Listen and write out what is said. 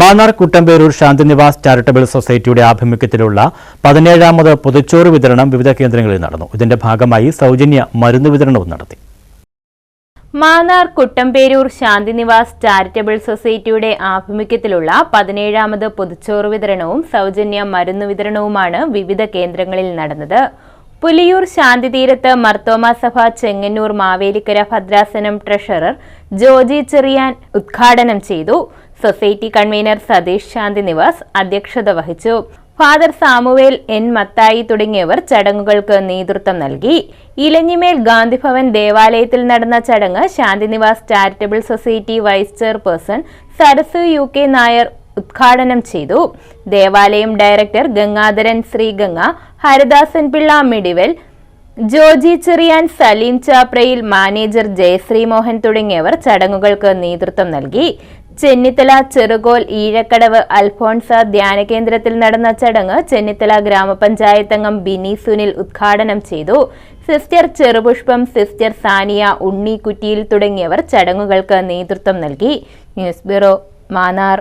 Mannar Kuttamperoor Shanthinivas charitable സൊസൈറ്റിയുടെ ആഭിമുഖ്യത്തിലുള്ള പതിനേഴാമത് പുതുച്ചോറ് വിതരണം വിവിധ കേന്ദ്രങ്ങളിൽ നടന്നു. ഇതിന്റെ ഭാഗമായി സൗജന്യ മരുന്ന് വിതരണവും നടത്തി. മാന്നാർ കുട്ടമ്പേരൂർ ശാന്തിനിവാസ് ചാരിറ്റബിൾ സൊസൈറ്റിയുടെ ആഭിമുഖ്യത്തിലുള്ള പതിനേഴാമത് പുതുച്ചോറ് വിതരണവും സൗജന്യ മരുന്ന് വിതരണവുമാണ് വിവിധ കേന്ദ്രങ്ങളിൽ നടന്നത്. പുലിയൂർ ശാന്തിതീരത്ത് മർത്തോമ സഭ ചെങ്ങന്നൂർ മാവേലിക്കര ഭദ്രാസനം ട്രഷറർ ജോജി ചെറിയാൻ ഉദ്ഘാടനം ചെയ്തു. സൊസൈറ്റി കൺവീനർ സതീഷ് ശാന്തിനിവാസ് അധ്യക്ഷത വഹിച്ചു. ഫാദർ സാമുവേൽ എൻ മത്തായി തുടങ്ങിയവർ ചടങ്ങുകൾക്ക് നേതൃത്വം നൽകി. ഇലഞ്ഞിമേൽ ഗാന്ധിഭവൻ ദേവാലയത്തിൽ നടന്ന ചടങ്ങ് Shantinivas charitable society vice chairperson Sarasu U K Nair ഉദ്ഘാടനം ചെയ്തു. ദേവാലയം ഡയറക്ടർ ഗംഗാധരൻ ശ്രീഗംഗ ഹരിദാസൻ പിള്ള മെഡിവൽ ജോജി ചെറിയാൻ സലീം ചാപ്രയിൽ മാനേജർ ജയശ്രീ മോഹൻ തുടങ്ങിയവർ ചടങ്ങുകൾക്ക് നേതൃത്വം നൽകി. ചെന്നിത്തല ചെറുകോൽ ഈഴക്കടവ് അൽഫോൺസ ധ്യാന കേന്ദ്രത്തിൽ നടന്ന ചടങ്ങ് ചെന്നിത്തല ഗ്രാമപഞ്ചായത്ത് അംഗം ബിനി സുനിൽ ഉദ്ഘാടനം ചെയ്തു. സിസ്റ്റർ ചെറുപുഷ്പം സിസ്റ്റർ സാനിയ ഉണ്ണി കുറ്റിയിൽ തുടങ്ങിയവർ ചടങ്ങുകൾക്ക് നേതൃത്വം നൽകി. News bureau Mannar.